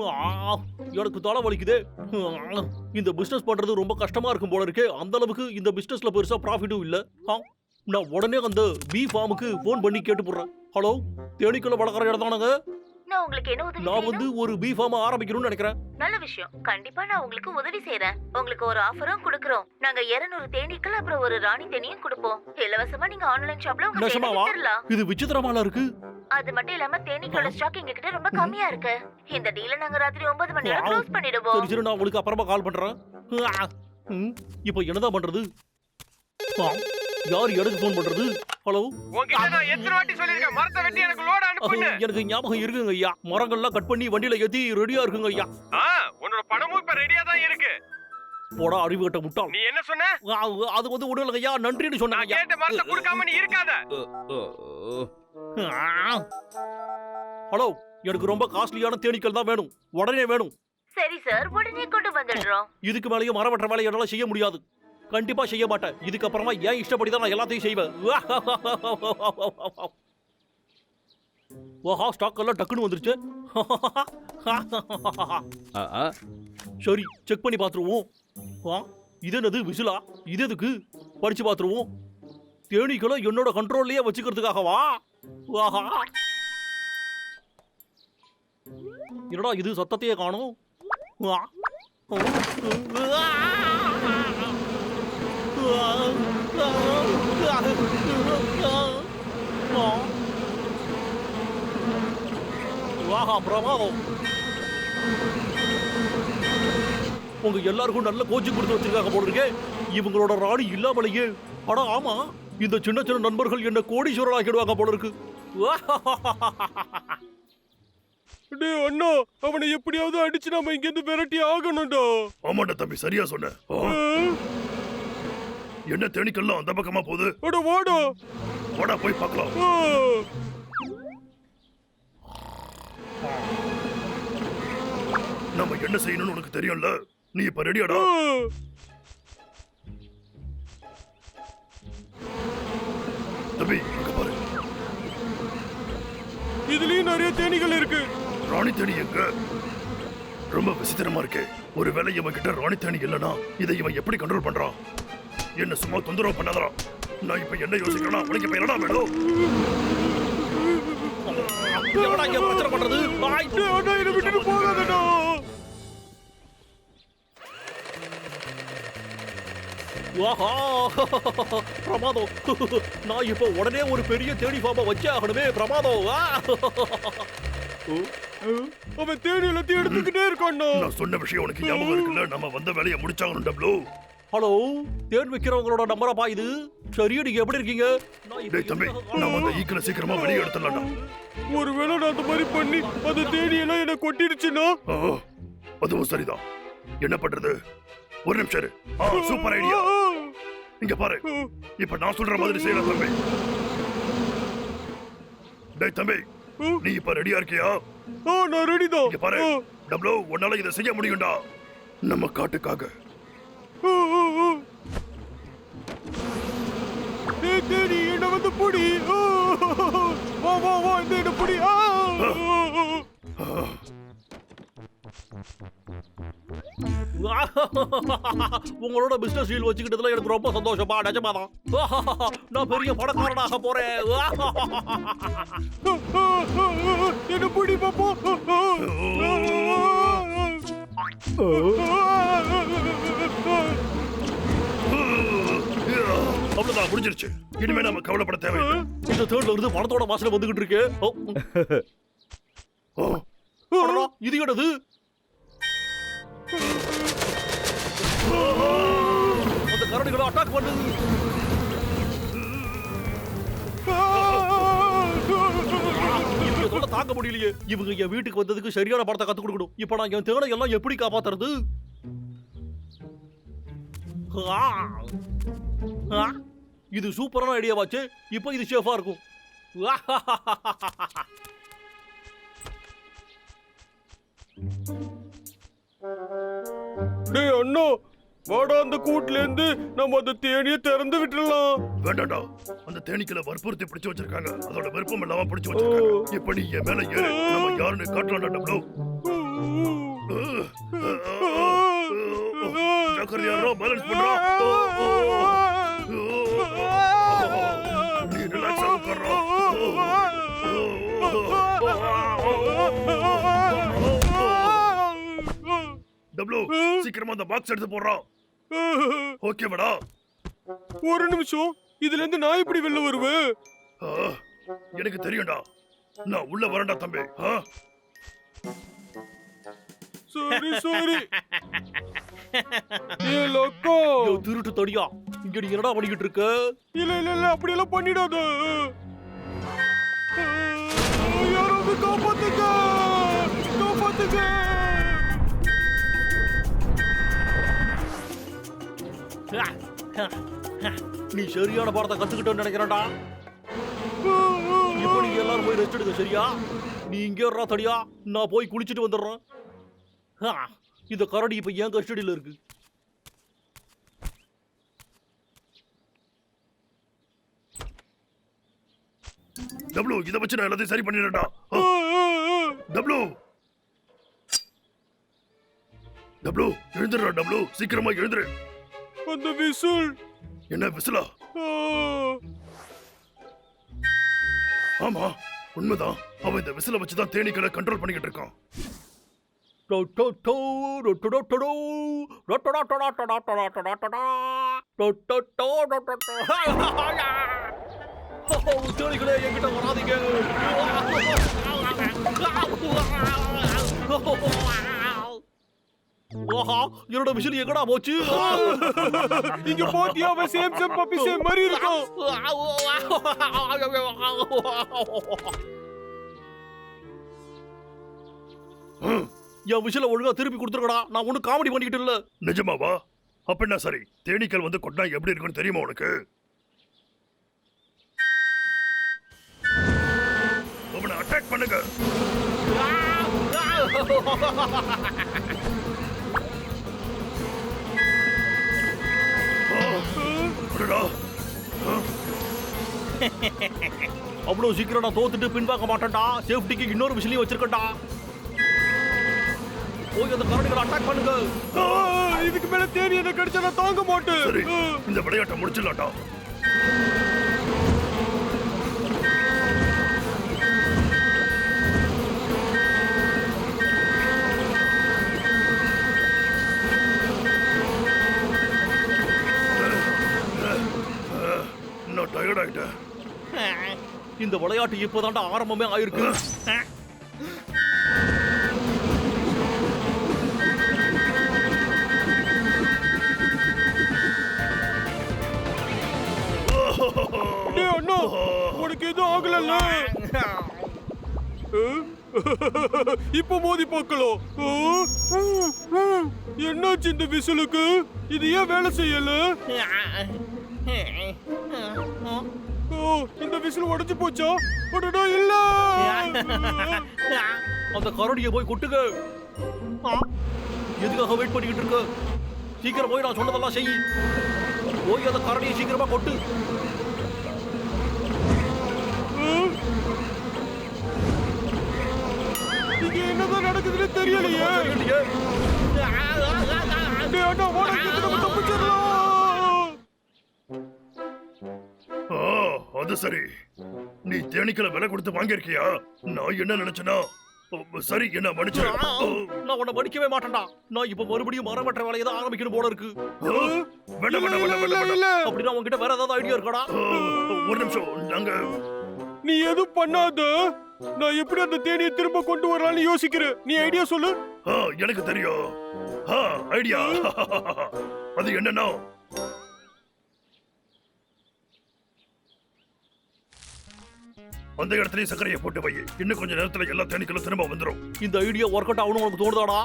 ஆ, எனக்கு தலை வலிக்குதே. இந்த பிஸ்னஸ் பண்றது ரொம்ப கஷ்டமா இருக்கும் போல இருக்கே. அந்த அளவுக்கு இந்த பிஸ்னஸ்ல பெருசா ப்ராஃபிட்டும் இல்ல. நான் உடனே அந்த பி ஃபார்முக்கு ஃபோன் பண்ணி கேட்டு போடுறேன். ஹலோ தேனீக்களை வளர்க்குற இடம் தானங்க நான் உங்களுக்கு என்ன உதவி நான்? வந்து ஒரு பி ஃபார்ம் ஆரம்பிக்கணும்னு நினைக்கிறேன். நல்ல விஷயம். கண்டிப்பா நான் உங்களுக்கு உதவி செய்றேன். உங்களுக்கு ஒரு ஆஃபரும் கொடுக்கறோம். நாங்க 200 தேனீக்கள் அப்புறம் ஒரு ராணி தேனியும் கொடுப்போம். இலவசமா நீங்க ஆன்லைன் ஷாப்ல உங்க தேனீ நிஜமாவா? இது விசித்திரமால இருக்கு. அது மட்டும் இல்லாம தேனீக்களோட ஸ்டாக் எங்க கிட்ட ரொம்ப கம்மியா இருக்கு. இந்த டீல நாங்க ராத்திரி ஒன்பது மணியோட Wow. க்ளோஸ் பண்ணிடுவோம். சரி சரி நான் உங்களுக்கு அப்புறமா கால் பண்றேன். ஆ, ம், இப்போ என்னதான் பண்றது? ஆ, யார் எனக்கு ஃபோன் பண்றது? ஹலோ நான் எத்தனை வாட்டி சொல்லிருக்கேன் மரத்தை வெட்டி எனக்கு லோட எனக்கு ஞாபகம் இருக்குங்க ஐயா. மரங்கள்லாம் கட் பண்ணி வண்டியில ஏத்தி ரெடியா இருக்குங்க ஐயா. ஆ, உன்னோட பணமும் இப்ப ரெடியா தான் இருக்கு. போடா அறிவு கட்ட முட்டாள். நீ என்ன சொன்ன? அது வந்து இல்லைங்க ஐயா. நன்றின்னு நான் சொன்னாங்க ஐயா. கேட்ட மரத்தை கொடுக்காம நீ இருக்காத. ஹலோ எனக்கு ரொம்ப காஸ்ட்லியான தேனீக்கள் தான் வேணும். உடனே வேணும். சரி சார் உடனே கொண்டு வந்துடுறோம். இதுக்கு மேலேயும் மரம் வெட்டுற வேலையை என்னால செய்ய முடியாது. கண்டிப்பா செய்ய மாட்டேன். இதுக்கப்புறமா ஏன் இஷ்டப்படி தான் நான் எல்லாத்தையும் செய்வேன்? ஓஹா ஸ்டாக் எல்லாம் டக்குன்னு வந்துருச்சு சரி செக் பண்ணி பார்த்துருவோம் ஆ இது என்னது விசிலா இது எதுக்கு படிச்சு பார்த்துருவோம் தேனீக்களை என்னோட கண்ட்ரோல்லயே வச்சுக்கிறதுக்காகவா ஆஹா என்னடா இது சத்தத்தையே காணும் ஆ. வாஹா பிரமாதம். உங்க எல்லாருக்கும் நல்ல கோச்சிங் கொடுத்து வச்சிருக்காங்க போல இருக்கே. இவங்களோட ராணி இல்லாமலேயே. அட ஆமா இந்த சின்ன சின்ன நண்பர்கள் என்ன கோடீஸ்வரர் ஆக்கிடுவாங்க போல இருக்கு. டேய் அண்ணா அவனை எப்படியாவது அடிச்சு நாம இங்க இருந்து விரட்டி ஆகணும்டா. ஆமாண்டா தம்பி சரியா சொன்ன. என்ன தேனீக்கள்லாம் அந்த பக்கமா போகுது? அட வாடா. வாடா போய் பார்க்கலாம். நம்ம என்ன செய்யணும்னு உனக்கு தெரியும்ல? நீ இப்ப ரெடியாடா. தம்பி அங்க பாரு. இதுலயும் நிறைய தேனீகள் இருக்கு. ராணி தேனி எங்க? ரொம்ப விசித்திரமா இருக்கே. ஒருவேளை இவன் கிட்ட ராணி தேனி இல்லனா இதை இவன் எப்படி கண்ட்ரோல் பண்றான்? என்ன சும்மா தொந்தரவு பண்ணாதடா. நான் இப்ப என்ன யோசிக்கிறேன்னா உனக்கு இப்ப என்னடா வேணும்? எவனா இங்க பிரச்சனை பண்றது ஆஹா. பிரமாதம். நான் இப்போ உடனே ஒரு பெரிய தேடி ஃபார்மை வச்சே ஆகணுமே பிரமாதம். ஆ. அவன் தேனி எல்லாத்தையும் எடுத்துக்கிட்டே இருக்கான்டா நான் சொன்ன விஷயம் உனக்கு ஞாபகம் இருக்குல்ல? நம்ம வந்த வேலையை முடிச்சாகணும் டப்ளூ. ஹலோ தேன் வைக்கிறவங்களோட நம்பரப்பா இது? சரி நீங்க எப்படி இருக்கீங்க? டேய் தம்பி நம்ம அந்த ஈக்களை சீக்கிரமா வெளியே எடுத்துடலாம்டா. ஒருவேளை நான் அந்த மாதிரி பண்ணி அந்த தேனி எல்லாம் என்ன கொட்டிடுச்சுன்னா? ஆ, அதுவும் சரிதான். என்ன பண்றது? ஒரு நிமிஷம் சூப்பர் ஐடியா. இங்க பாரு. இப்ப நான் சொல்ற மாதிரி செய்யலாம் தம்பி. டேய் தம்பி நீ இப்ப ரெடியா இருக்கியா? ஆ நான் ரெடி தான். இங்க பாரு. டப்ளூ உன்னால இதை செய்ய முடியும்டா. நம்ம காட்டுக்காக. தேனி என்ன வந்து புடி. வா வா வா இந்த என்ன புடி. ஆ. உங்களோட பிசினஸ் டீல் வச்சுக்கிட்டதுல எனக்கு ரொம்ப சந்தோஷமா நிஜமாதான் நான் பெரிய பணக்காரனாக போறேன். என்ன புடி அவ்வளவுதான் முடிஞ்சிருச்சு. இனிமே நம்ம கவலைப்பட தேவையில்லை. இந்த தேர்ட்ல இருந்து பணத்தோட வாசனை வந்துகிட்டு இருக்கு. இது என்னது? அந்த கரடிகளை அட்டாக் பண்ணுது தாங்க முடியலையே. இவங்க என் வீட்டுக்கு வந்ததுக்கு சரியான படத்தை கத்து கொடுக்கணும். இப்ப நான் என் தேனை எல்லாம் எப்படி காப்பாத்துறது? இது சூப்பரான ஐடியாவாச்சு இப்போ இது சேஃபா இருக்கும். டேய் அண்ணா வாடா அந்த கூட்டுல இருந்து நம்ம அந்த தேனியை திறந்து விட்டுடலாம். வேண்டாம்டா அந்த தேனீக்களை வற்புறுத்தி பிடிச்சு வச்சிருக்காங்க. அதோட விருப்பம் இல்லாம பிடிச்சு வச்சிருக்காங்க. இப்ப நீ என் மேல ஏறு. நம்ம யாருன்னு காட்டலாம்டா டப்ளூ. ஜாக்கிரதையா பேலன்ஸ் பண்றா. நீ ரிலாக்ஸா உட்கார்றா. டப்ளு சீக்கிரமா அந்த பாக்ஸ் எடுத்து போடுறா. ஓகே மேடா ஒரு நிமிஷம். இதுல இருந்து நான் எப்படி வெளில வருவேன் எனக்கு தெரியும்டா. நான் உள்ள வரேன்டா தம்பி? சரி சரி ஏ லக்கோ. யோ, திருட்டு தடியா. இங்க நீ என்னடா பண்ணிக்கிட்டு இருக்க? இல்ல இல்ல இல்ல அப்படி எல்லாம் பண்ணிடாத யாராவது காப்பாத்துங்க. காப்பாத்துங்க. நீ சரியான பாடத்தை கத்துக்கிட்டோன்னு நினைக்கிறேன்டா. இப்போ நீங்க எல்லாரும் போய் ரெஸ்ட் எடுக்க சரியா? நீ இங்கே வர்றா தடியா நான் போய் குளிச்சுட்டு வந்துடுறேன். ஆ, இந்த கரடி இப்ப ஏன் கஸ்டடியில் இருக்கு. டபுள்யூ இதை வச்சு நான் எல்லாத்தையும் சரி பண்ணிடுறேன்டா. டபுள்யூ. டபுள்யூ எழுந்துடுறா டப்ளு சீக்கிரமா எழுந்துரு. அந்த விசில் என்ன விசுலா ஆமா உண்மைதான் அவன் இந்த விசில வச்சு தான் தேனீக்களை கண்ட்ரோல் பண்ணிக்கிட்டு இருக்கான் தேனிகளே என்கிட்ட வராதீங்க ஆஹா என்னோட விசில் எங்கடா போச்சு? இங்க போட்டியா அவன் சேம் சேம் பப்பி சேம் மாதிரி இருக்கும். என் விசில ஒழுங்கா திருப்பி கொடுத்துருக்கடா. நான் ஒன்னும் காமெடி பண்ணிக்கிட்டு இல்ல. நிஜமாவா? அப்படின்னா சரி? தேனீக்கள் வந்து கொட்டா எப்படி இருக்குன்னு தெரியுமா உனக்கு? அவனை அட்டாக் பண்ணுங்க. அடடா. அவ்வளவு சீக்கிரம் நான் தோத்துட்டு பின்வாங்க மாட்டேன்டா. சேஃப்டிக்கு இன்னொரு விசிலையும் வச்சிருக்கேன்டா. போய் அந்த கரடிகளை அட்டாக் பண்ணுங்க. இதுக்கு மேல தேடி என்ன கடிச்சா தாங்க மாட்டேன். இந்த விளையாட்டை முடிச்சிடலாம்டா. டயர்ட் ஆயிட்டேன் இந்த விளையாட்டு இப்போதான்டா ஆரம்பமே ஆயிருக்கு. அண்ணா உனக்கு எதுவும் ஆகலல்ல? ஆ? இப்ப மோதி பார்க்கலாம். என்னாச்சு இந்த விசிலுக்கு? இது ஏன் வேலை செய்யல? ஓ இந்த விசில் உடைஞ்சு போச்சா? அடடா இல்ல. அந்த கரடியை போய் கொட்டுங்க. எதுக்காக வெயிட் பண்ணிக்கிட்டு இருக்க? சீக்கிரம் போய் நான் சொன்னதெல்லாம் செய். போய் அந்த கரடியை சீக்கிரமா கொட்டு? இங்க என்னதான் நடக்குதுன்னு தெரியலையே. தெரியலையே. அண்ணா ஓட தப்பிச்சிடலாம். அது சரி. நீ தேனீக்களை விலை கொடுத்து வாங்கியிருக்கியா? நான் என்ன நினைச்சேனா ஓ, சரி என்ன மன்னிச்சு நான் உன்னை மடிக்கவே மாட்டேன்டா. நான் இப்ப மறுபடியும் மரம் வெட்டுற வேலையை தான் ஆரம்பிக்கணும் போல இருக்கு. அப்படின்னா உன்கிட்ட வேற ஏதாவது ஐடியா இருக்காடா? ஒரு நிமிஷம் நாங்க நீ எதுவும் பண்ணாத. நான் எப்படி அந்த தேனியை திரும்ப கொண்டு வரலாம்னு யோசிக்கிறேன். நீ ஐடியா சொல்லு. ஆ, எனக்கு தெரியும். ஐடியா அது என்னன்னா அந்த இடத்துலயே சர்க்கரையை போட்டு வை. இன்னும் கொஞ்ச நேரத்துல எல்லா தேனீக்களும் திரும்ப வந்துரும். இந்த ஐடியா ஒர்க் அவுட் ஆகணும் உனக்கு தோணுதாடா?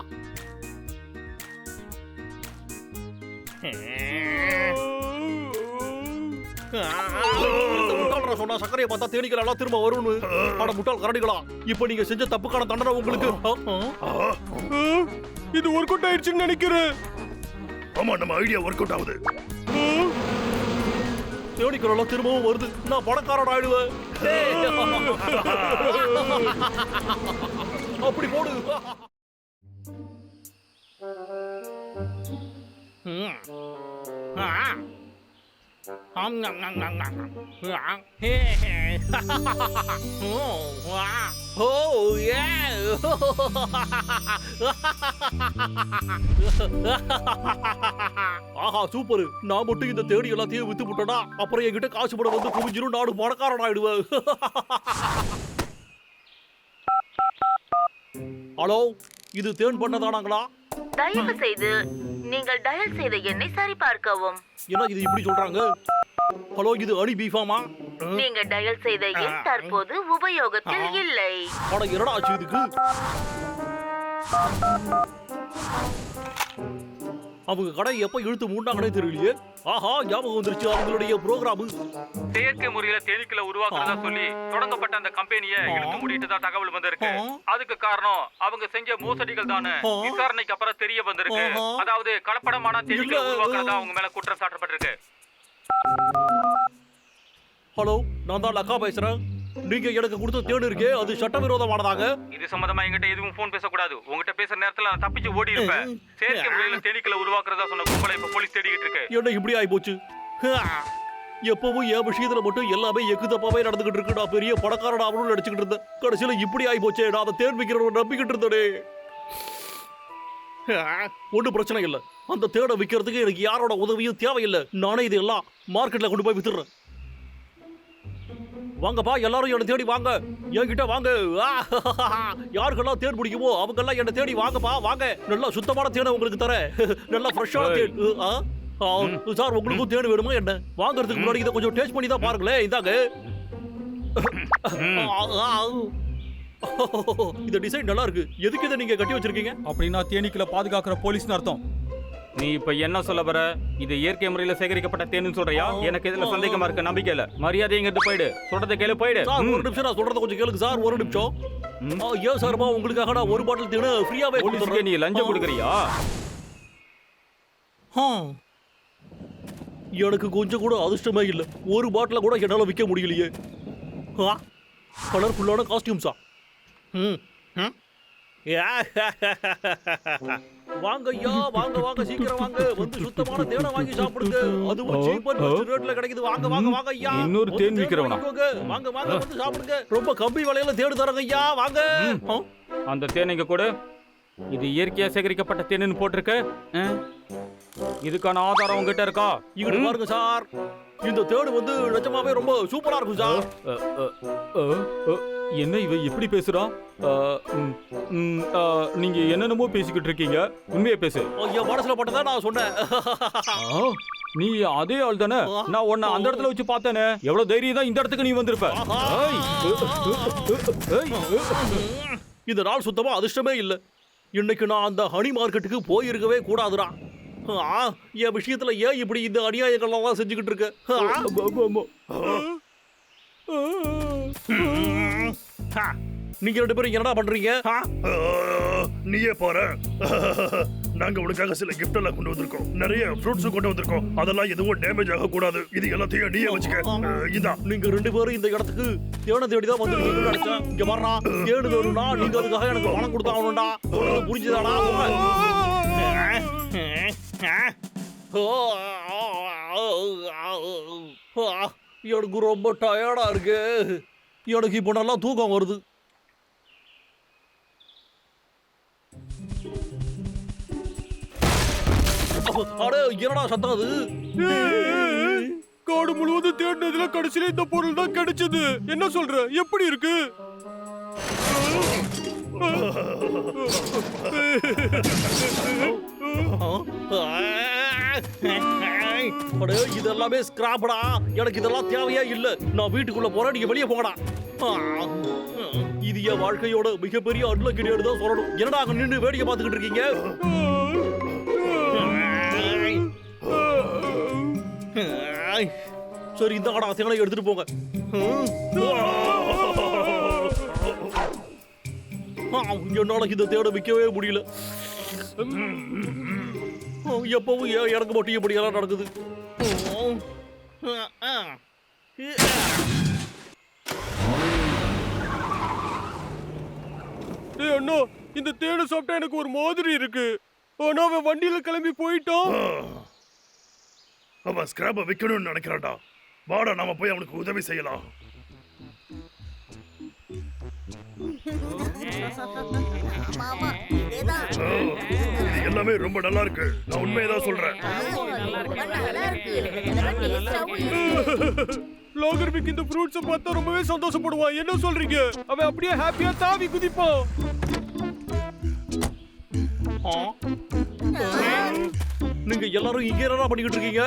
சொன்னா சர்க்கரையை பார்த்தா தேனீக்கள் எல்லாம் திரும்ப வரும்னு. அட முட்டாள் கரடிகளா இப்போ நீங்க செஞ்ச தப்புக்கான தண்டனை உங்களுக்கு இது ஒர்க் அவுட் ஆயிடுச்சுன்னு நினைக்கிறேன். ஆமா நம்ம ஐடியா ஒர்க் அவுட் ஆகுது. தேடி குரல திரும்பவும் வருது. நான் பணக்காரன் ஆயிடுவேன் அப்படி போடு. Oh, ஓ ஏ ஆஹா சூப்பர். நான் மட்டும் இந்த தேடி எல்லாத்தையும் வித்து விட்டனா அப்புறம் என்கிட்ட காசு படம் வந்து குவிஞ்சிரும் நாடு பணக்காரன் ஆயிடுவேன். ஹலோ இது தேன் பண்ணதானாங்களா தயவு செய்து நீங்கள் டயல் செய்த எண்ணை சரி பார்க்கவும் என்ன இது இப்படி சொல்றாங்க? ஹலோ இது அணி பீஃபாமா? நீங்க டயல் செய்த எண் தற்போது உபயோகத்தில் இல்லை. அட என்னடா ஆச்சு இதுக்கு? அவங்க கடை எப்ப இழுத்து மூண்டாங்கன்னே தெரியலையே. ஆஹா ஞாபகம் வந்துருச்சு அவங்களுடைய ப்ரோக்ராம் செயற்கை முறையில தேனீக்களை உருவாக்குறதா சொல்லி தொடங்கப்பட்ட அந்த கம்பெனியை இழுத்து மூடிட்டு தான் தகவல் வந்திருக்கு. அதுக்கு காரணம் அவங்க செஞ்ச மோசடிகள் தானே. விசாரணைக்கு அப்புறம் தெரிய வந்திருக்கு. அதாவது கலப்படமான தேனீக்களை. உருவாக்குறதா அவங்க மேல குற்றம் சாட்டப்பட்டிருக்கு. ஹலோ நான் தான் லக்கா பேசுறேன். நீங்க எனக்கு கொடுத்த தேடு இருக்கே அது சட்டவிரோதமானதாங்க இது சம்பந்தமா என்கிட்ட எதுவும் போன் பேசக்கூடாது. உங்ககிட்ட பேசுற நேரத்துல நான் தப்பிச்சு ஓடி இருப்பேன் செயற்கை முறையில தேனீக்களை உருவாக்குறதா சொன்ன கும்பலை இப்ப போலீஸ் தேடிக்கிட்டு இருக்கு. என்ன இப்படி ஆகி போச்சு எப்பவும் என் விஷயத்துல மட்டும் எல்லாமே எக்கு தப்பாவே நடந்துகிட்டு இருக்கு. நான் பெரிய பணக்காரன் ஆகணும்னு நினைச்சுக்கிட்டு இருந்தேன். கடைசியில இப்படி ஆகி போச்சே நான் அதை தேன் விற்கிறவன் நம்பிக்கிட்டு இருந்தேனே. ஒன்றும் பிரச்சனை இல்லை. அந்த தேடை விற்கிறதுக்கு எனக்கு யாரோட உதவியும் தேவையில்லை. நானே இதெல்லாம் மார்க்கெட்ல கொண்டு போய் வித்துடுறேன். வாங்கப்பா எல்லாரும் என்னை தேடி வாங்க. என்கிட்ட வாங்க. யாருக்கெல்லாம் தேன் பிடிக்குமோ அவங்கெல்லாம் என்னை தேடி வாங்கப்பா வாங்க. நல்லா சுத்தமான தேனை உங்களுக்கு தரேன். நல்லா ஃப்ரெஷ்ஷான தேன். சார் உங்களுக்கும் தேன் வேணுமா என்ன? வாங்குறதுக்கு முன்னாடி இதை கொஞ்சம் டேஸ்ட் பண்ணி தான் பாருங்களேன். இதாங்க இந்த டிசைன் நல்லா இருக்கு. எதுக்கு இதை நீங்க கட்டி வச்சிருக்கீங்க? அப்படின்னா தேனீக்களை பாதுகாக்கிற போலீஸ்னு அர்த்தம். நீ இப்ப என்ன சொல்ல வர? இது இயற்கை முறையில சேகரிக்கப்பட்ட தேன்னு சொல்றியா? எனக்கு இதுல சந்தேகமா இருக்கு. நம்பிக்கை இல்ல மரியாதைங்கிறது போயிடு? சொல்றத கேளு போயிடு. சார். ஒரு நிமிஷம் நான் சொல்றத கொஞ்சம் கேளுங்க சார். ஒரு நிமிஷம். ம். ஆ, ஏன் சார்பா உங்களுக்காக நான் ஒரு பாட்டில் தேனு ஃப்ரீயாவே போலீஸுக்கு நீ லஞ்சம் கொடுக்குறியா? ஹம். எனக்கு கொஞ்சம் கூட அதிர்ஷ்டமே இல்லை. ஒரு பாட்டில கூட என்னால் விற்க முடியலையே. கலர்ஃபுல்லான காஸ்டியூம்ஸா ம். ம். வாங்க ஐயா வாங்க வாங்க சீக்கிரம் வாங்க. வந்து சுத்தமான தேனை வாங்கி சாப்பிடுங்க. அதுவும் சீப் அண்ட் பெஸ்ட் ரேட்ல கிடைக்குது. வாங்க வாங்க வாங்க ஐயா இன்னொரு தேன் விக்கிறவனா? வாங்க வாங்க வந்து சாப்பிடுங்க. ரொம்ப கம்மி விலையில தேடு தரங்க ஐயா வாங்க. அந்த தேன் இங்க கூட. இது இயற்கையா சேகரிக்கப்பட்ட தேனுன்னு போட்டிருக்கு? இதுக்கான ஆதாரம் உங்ககிட்ட இருக்கா? இங்கிட்டு பாருங்க சார். இந்த தேடு வந்து நிஜமாவே ரொம்ப சூப்பரா இருக்கும் சார். என்ன இவ எப்படி பேசுறா? நீங்க என்னென்னமோ பேசிக்கிட்டு இருக்கீங்க. உண்மையை பேசு. என் மனசுல பட்டதா நான் சொன்னேன். நீ அதே ஆள் தானே? நான் உன்னை அந்த இடத்துல வச்சு பார்த்தேனே. எவ்வளவு தைரியம் தான் இந்த இடத்துக்கு நீ வந்திருப்ப. இந்த நாள் சுத்தமா அதிர்ஷ்டமே இல்ல. இன்னைக்கு நான் அந்த ஹனி மார்க்கெட்டுக்கு போயிருக்கவே கூடாதுடா. என் விஷயத்துல ஏன் இப்படி இந்த அநியாயங்கள்லாம் செஞ்சுக்கிட்டு இருக்க. நீங்க ரெண்டு பேரும் என்னடா பண்றீங்க? நீயே பாரு. நாங்க உனக்காக சில gift எல்லாம் கொண்டு வந்திருக்கோம். நிறைய ஃப்ரூட்ஸும் கொண்டு வந்திருக்கோம். அதெல்லாம் எதுவும் டேமேஜ் ஆக கூடாது இது எல்லாத்தையும் நீயே வச்சுக்க. ஆ, இதா நீங்க ரெண்டு பேரும் இந்த இடத்துக்கு தேனை தேடி தான் வந்திருக்கீங்கன்னு நினைச்சேன். இங்க வர்றா தேடு வேணும்னா நீங்க அதுக்காக எனக்கு பணம் கொடுத்தாகணும்டா புரிஞ்சுதாடா? எனக்கு ரொம்ப டயர்டா இருக்கு. எனக்கு இப்போ நல்லா தூக்கம் வருது. அடே என்னடா சத்தம் அது? காடு முழுவதும் தேடினதுல கடைசியில இந்த பொருள் தான் கிடைச்சது. என்ன சொல்ற? எப்படி இருக்கு? அடே இதெல்லாமே ஸ்கிராப்டா எனக்கு இதெல்லாம் தேவையே இல்ல. நான் வீட்டுக்குள்ள போறேன் நீங்க வெளியே போகடா ஆ, இது என் வாழ்க்கையோட மிகப்பெரிய அட்லக்கிடியு தான் சொல்லணும். என்னடா அங்க நின்று வேடிக்கை பார்த்துக்கிட்டு இருக்கீங்க? சரி இந்த கடா தேனை எடுத்துட்டு போங்க. ஆ, என்னால இந்த தேட விற்கவே முடியல. எப்பவும் எனக்கு மட்டும் இப்படியெல்லாம் நடக்குது? ஆ, ஆ. டேய் அண்ணா இந்த தேனை சாப்பிட்டா எனக்கு ஒரு மாதிரி இருக்கு. ஆனா அவன் வண்டியில கிளம்பி போயிட்டான். அவன் ஸ்கிராப்பை விற்கணும்னு நினைக்கிறான்டா. வாடா நாம போய் அவனுக்கு உதவி செய்யலாம். இது எல்லாமே ரொம்ப நல்லா இருக்கு. நான் உண்மையதான் சொல்றேன். லாகர்விக் இந்த ஃப்ரூட்ஸை பார்த்தா ரொம்பவே சந்தோஷப்படுவான் என்ன சொல்றீங்க? அவன் அப்படியே ஹாப்பியா தாவி குதிப்பான்? நீங்க எல்லாரும் இங்க என்னடா பண்ணிக்கிட்டு இருக்கீங்க?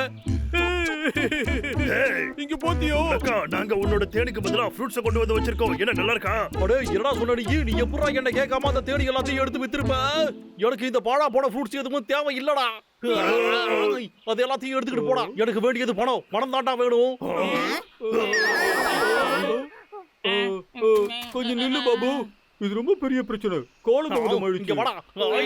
இங்க போத்தியோ. அக்கா நாங்க உன்னோட தேனுக்கு பதிலா ஃப்ரூட்ஸை கொண்டு வந்து வச்சிருக்கோம். என்ன நல்லா இருக்கா? அடே என்னடா சொன்ன நீ நீ எப்படா என்ன கேட்காம அந்த தேடி எல்லாத்தையும் எடுத்து வித்திருப்ப? எனக்கு இந்த பாழா போன ஃப்ரூட்ஸ் எதுவும் தேவை இல்லடா அது எல்லாத்தையும் எடுத்துக்கிட்டு போடா. எனக்கு வேண்டியது பணம். பணம் தாண்டா வேணும். கொஞ்சம் நில்லு பாபு. இது ரொம்ப பெரிய பிரச்சனை. காலதாமதம் இங்க ஆயிடுச்சு வாடா. ஐ.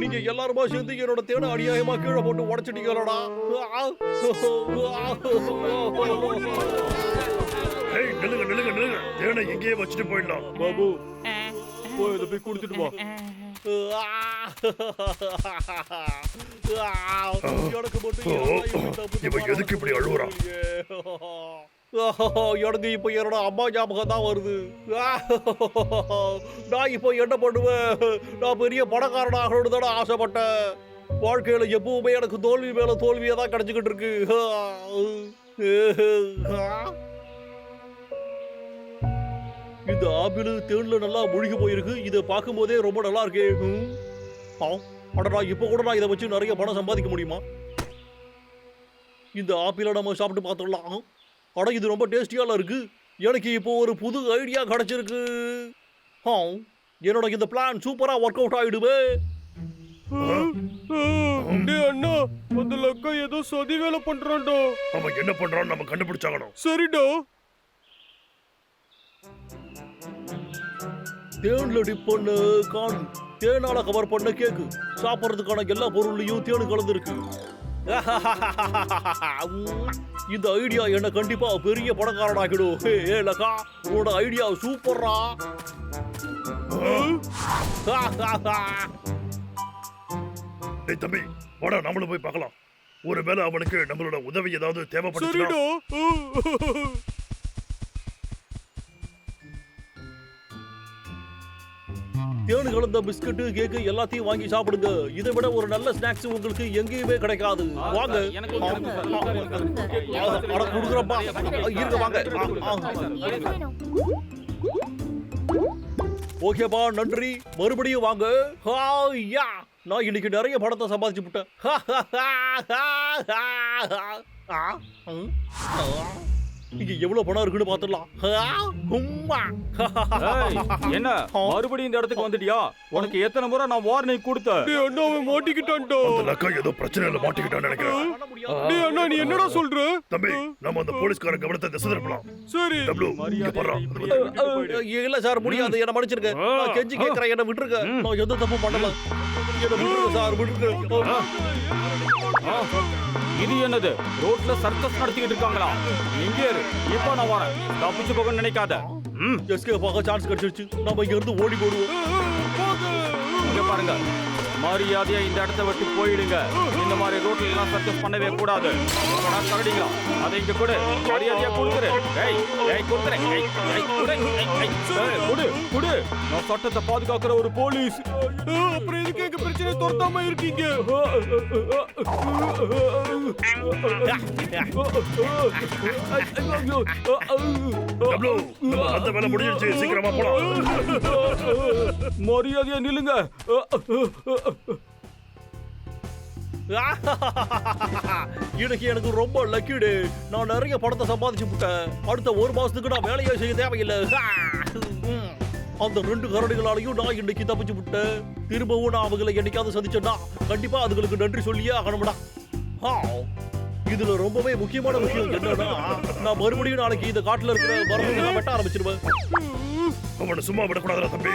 நீங்க எல்லாருமா சேர்ந்து என்னோட தேட அநியாயமா கீழே போட்டு உடைச்சிட்டீங்களடா. ஏய் நில்லுங்க நில்லுங்க நில்லுங்க. தேனை இங்கேயே வச்சுட்டு போயிடலாம். பாபு போய் இதை போய் கொடுத்துட்டு வா. எனக்கு மட்டும் இவன் எதுக்கு இப்படி அழுவுறான்? எனக்கு இப்ப என்னோட அம்மா ஞாபகம் தான் வருது. நான் இப்போ என்ன பண்ணுவேன்? நான் பெரிய பணக்காரன் ஆகணும்னு தானே ஆசைப்பட்டேன். வாழ்க்கையில எப்பவுமே எனக்கு தோல்வி மேல தோல்வியா தான் கிடைச்சுக்கிட்டு இருக்கு. இந்த ஆப்பிள் தேன்ல நல்லா முழுகி போயிருக்கு. இதை பார்க்கும்போதே ரொம்ப நல்லா இருக்கே. அடடா இப்போ கூட நான் இதை வச்சு நிறைய பணம் சம்பாதிக்க முடியுமா? இந்த ஆப்பிளை நம்ம சாப்பிட்டு பார்த்துடலாம். அட இது ரொம்ப டேஸ்டியால இருக்கு. எனக்கு இப்போ ஒரு புது ஐடியா கிடைச்சிருக்கு. ஆ என்னோட இந்த பிளான் சூப்பரா ஒர்க் அவுட் ஆயிடுவே டேய் அண்ணா அந்த லக்கா ஏதோ சதி வேலை பண்றான்டா. அவன் என்ன பண்றான்னு நம்ம கண்டுபிடிச்சாகணும். சரிடா. தேன்ல டிப் பண்ண கான் தேனால கவர் பண்ண கேக்கு. சாப்பிட்றதுக்கான எல்லா பொருள்லயும் தேனு கலந்துருக்கு. இந்த ஐடியா என்ன கண்டிப்பா பெரிய பணக்காரனாக்கிடும். ஏ லக்கா உன்னோட ஐடியா சூப்பர்ரா. டேய் தம்பி வாடா நம்மளும் போய் பார்க்கலாம். ஒருவேளை அவனுக்கு நம்மளோட உதவி ஏதாவது தேவைப்படுச்சுன்னா தேனு கலந்த பிஸ்கட்டு கேக்கு எல்லாத்தையும் வாங்கி சாப்பிடுங்க. இதை விட ஒரு நல்ல ஸ்நாக்ஸ் உங்களுக்கு எங்கேயுமே கிடைக்காது. வாங்க. குடுக்குறப்பா. இருங்க வாங்க. ஓகேப்பா நன்றி. மறுபடியும் வாங்க. யா. நான் இன்னைக்கு நிறைய படத்தை சம்பாதிச்சு விட்டேன் ஆ, ம், ஆ. இங்க எவ்வளவு பணம் இருக்குன்னு பாத்துடலாம். என்ன? மறுபடியும் இந்த இடத்துக்கு வந்துட்டியா? உனக்கு எத்தனை முறை நான் வார்னிங் கொடுத்தேன். டேய் அண்ணா அவன் மாட்டிக்கிட்டான்டா. அந்த லக்கா ஏதோ பிரச்சனையில மாட்டிக்கிட்டான்னு நினைக்கிறேன். டேய் அண்ணா நீ என்னடா சொல்ற? தம்பி நம்ம அந்த போலீஸ்காரன் கவனத்தை திசை திருப்பலாம். சரி. டப்ளு இங்க பாரு இல்ல சார் முடியாது. என்ன மன்னிச்சிருங்க. நான் கெஞ்சி கேட்கறேன் என்ன விட்டுருங்க. நான் எந்த தப்பு பண்ணல. என்ன விட்டுருங்க சார் விட்டுருங்க. இது என்னது? ரோட்ல சர்க்கஸ் நடத்திக்கிட்டு இருக்காங்களா? எங்க இரு. இப்ப நான் வரேன். தப்பிச்சு போகன்னு நினைக்காத. ம். எஸ்கே பார்க்க சான்ஸ் கிடைச்சிருச்சு. நம்ம இங்க இருந்து ஓடி போடுவோம். இங்க பாருங்க. மரியாதையா இந்த இடத்த விட்டு போயிடுங்க. இந்த மாதிரி ரோட்ல எல்லாம் சர்க்கஸ் பண்ணவே கூடாது. எப்படா தரடிங்களா அதை இங்க கொடு. மரியாதையா கொடுத்துரு. ஏய் ஏய் கொடுத்துரு. ஏய் ஏய் கொடு. ஏய், கொடு. கொடு. நான் சட்டத்தை பாதுகாக்கிற ஒரு போலீஸ். அப்புறம் எதுக்கு எங்க பிரச்சனை துரத்தாம இருக்கீங்க? அந்த வேலை முடிஞ்சிருச்சு சீக்கிரமா போலாம் மரியாதையா நில்லுங்க. இன்னைக்கு எனக்கு ரொம்ப லக்கி டே. நான் நிறைய பணத்தை சம்பாதிச்சு விட்டேன். அடுத்த ஒரு மாசத்துக்கு நான் வேலையே செய்ய தேவையில்லை. அந்த ரெண்டு கரடிகளாலையும் நான் இன்னைக்கு தப்பிச்சு விட்டேன். திரும்பவும் நான் அவங்களை என்னைக்காவது சந்திச்சேன்னா கண்டிப்பா அதுங்களுக்கு நன்றி சொல்லியே ஆகணும்டா. இதுல ரொம்பவே முக்கியமான விஷயம் என்னன்னா நான் மறுபடியும் நாளைக்கு இந்த காட்டுல இருக்கிற மரங்களை வெட்ட ஆரம்பிச்சிருவேன். அவனை சும்மா விடக்கூடாதுடா தம்பி.